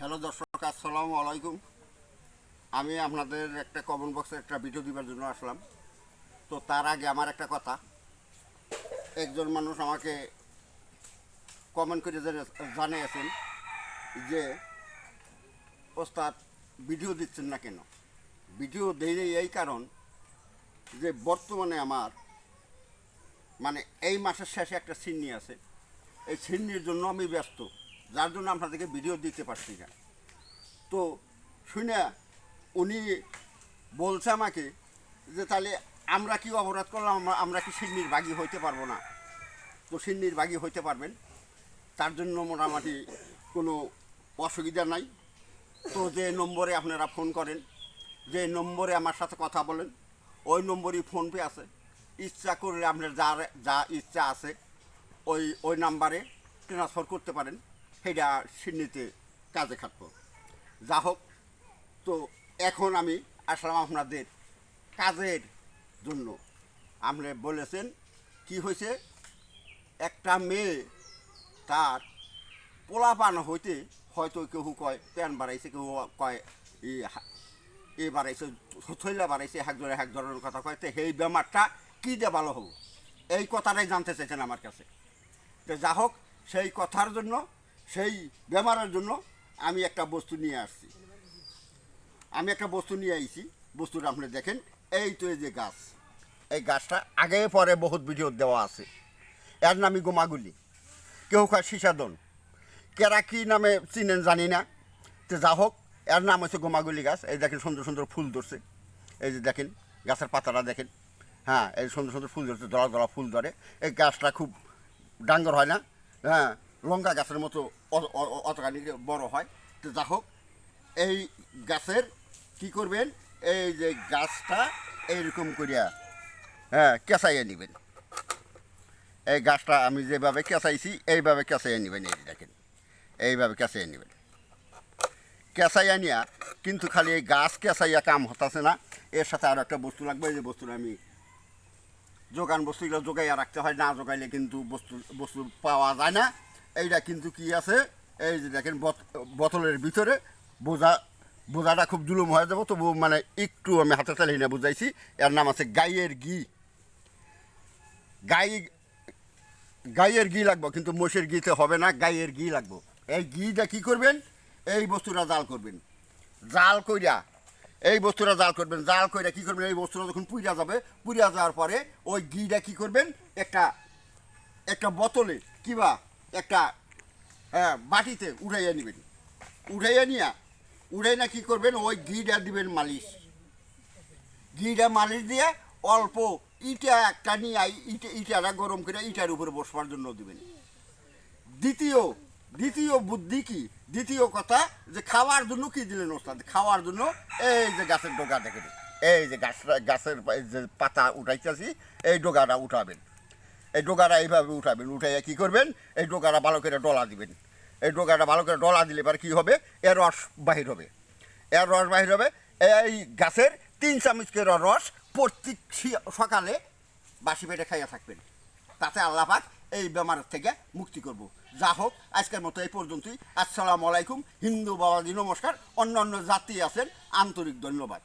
Hello দর্শক, আসসালামু আলাইকুম। আমি আপনাদের একটা কমেন্ট বক্সে একটা ভিডিও দিবার জন্য আসলাম। তো তার আগে আমার একটা কথা। একজন মানুষ আমাকে কমেন্ট করে জানিয়েছেন যে, ওস্তাদ ভিডিও দিচ্ছেন না কেন? ভিডিও নেই এই কারণ যে, বর্তমানে আমার মানে এই মাসের শেষে একটা সিন্নি আছে। এই সিন্নির জন্য আমি ব্যস্ত। যার জন্য আপনাদেরকে ভিডিও দিতে পারছি না। তো শুনে উনি বলছে আমাকে যে তাহলে আমরা কি অপরাধ করলাম? আমরা- কি সিন্নির বাগি হইতে পারব না? তো সিন্নির বাগি হইতে পারবেন। তার জন্য মোটামুটি কোনো অসুবিধা নাই। তো যে নম্বরে আপনারা ফোন করেন, যে নম্বরে আমার সাথে কথা বলেন, ওই নম্বরই ফোনপে আছে। ইচ্ছা করলে আপনার যা যা ইচ্ছা আছে, ওই ওই নাম্বারে ট্রান্সফার করতে পারেন। সেটা সিন্নিতে কাজে খাটবো। যা হোক, তো এখন আমি আসলাম আপনাদের কাজের জন্য। আপনি বলেছেন, কি হয়েছে? একটা মেয়ে, তার পোলা পান হইতে হয়তো কেউ কয়, প্যান বাড়াইছে কেউ কয় এ বাড়াইছে, থইলা বাড়াইছে, এক ধরে এক ধরনের কথা কয়, তো সেই বেমারটা কী দিয়ে ভালো হব? এই কথাটাই জানতে চাইছেন আমার কাছে। তো যা হোক, সেই কথার জন্য সেই বেমারের জন্য আমি একটা বস্তু নিয়ে আসছি। আমি একটা বস্তু নিয়ে আইছি। বস্তুটা আপনি দেখেন, এই তো এই যে গাছ। এই গাছটা আগে পরে বহুত ভিডিও দেওয়া আছে। এর নামই গোমাগুলি। কেউ কয় সীসাদন। কেরা কী নামে চিনেন জানি না। তো যা হোক, এর নাম হচ্ছে গোমাগুলি গাছ। এই দেখেন সুন্দর সুন্দর ফুল ধরছে। এই যে দেখেন, গাছের পাতাটা দেখেন। হ্যাঁ এই সুন্দর সুন্দর ফুল ধরছে দলা দলা ফুল ধরে। এই গাছটা খুব ডাঙ্গর হয় না? হ্যাঁ লঙ্কা গাছের মতো অতখানি বড় হয়। তো যা হোক, এই গাছের কি করবেন? এই যে গাছটা এইরকম করিয়া হ্যাঁ কেঁচাইয়া নেবেন। এই গাছটা আমি যেভাবে কেঁচাইছি, এইভাবে কেঁচাইয়া নেবেন, এই দেখেন। এইভাবে কেঁচাইয়া নেবেন। কেঁচাইয়া নিয়া, কিন্তু খালি এই গাছ কেঁচাইয়া কাম হতাছে না। এর সাথে আরও একটা বস্তু লাগবে, এই যে বস্তুটা আমি যোগান বস্তুগুলো যোগাইয়া রাখতে হয়। না যোগাইলে কিন্তু বস্তু বস্তু পাওয়া যায় না। এইটা কিন্তু কি আছে? এই যে দেখেন, বোত- বোতলের ভিতরে বোঝা, বোঝাটা খুব জুলুম হয়ে যাব তবু মানে একটু আমি হাতে তালি না বুঝাইছি। এর নাম আছে গাইয়ের ঘি। গাই, গাইয়ের ঘি লাগবো, কিন্তু মোষের ঘিতে হবে না, গাইয়ের ঘি লাগবো। এই ঘিটা কি করবেন? এই বস্তুটা জাল করবেন। জাল কইরা, এই বস্তুটা জাল করবেন। জাল কইরা কি করবেন? এই বস্তুটা যখন পুড়িয়া যাবে পুড়িয়া যাওয়ার পরে ওই ঘিটা কি করবেন? একটা একটা বোতলে কিবা একটা হ্যাঁ বাটিতে উঠাইয়া নেবেন। উঠাইয়া নিয়া উঠাই না কি করবেন? ওই ঘিটা দিবেন মালিশ। ঘিটা মালিশ দিয়ে অল্প ইটা একটা নিয়ে ইটা, ইটাটা গরম করে ইটার উপরে বসবার জন্য দিবেন। দ্বিতীয় দ্বিতীয় বুদ্ধি কি? দ্বিতীয় কথা যে খাওয়ার জন্য কি দিলেন ওস্তাদ? খাওয়ার জন্য এই যে গাছের ডোগা দেখেন। এই যে গাছটা গাছের যে পাতা উঠাইতেছি, এই ডোগাটা উঠাবেন। এই ডোগাটা এইভাবে উঠাবেন, উঠাইয়া কী করবেন? এই ডোগাটা ভালো করে ডলা দিবেন। এই ডোগাটা ভালো করে ডলা দিলে এবার কী হবে? এর রস বাহির হবে। এর রস বাহির হবে। এই গাছের তিন চামচ করে রস প্রত্যেক সকালে বাসি পেটে খাইয়া থাকবেন। তাতে আল্লাহ পাক এই বেমার থেকে মুক্তি করব। যা হোক, আজকের মতো এই পর্যন্তই। আসসালামু আলাইকুম। হিন্দু বাবাজি, নমস্কার। অন্য অন্য জাতি আছেন, আন্তরিক ধন্যবাদ।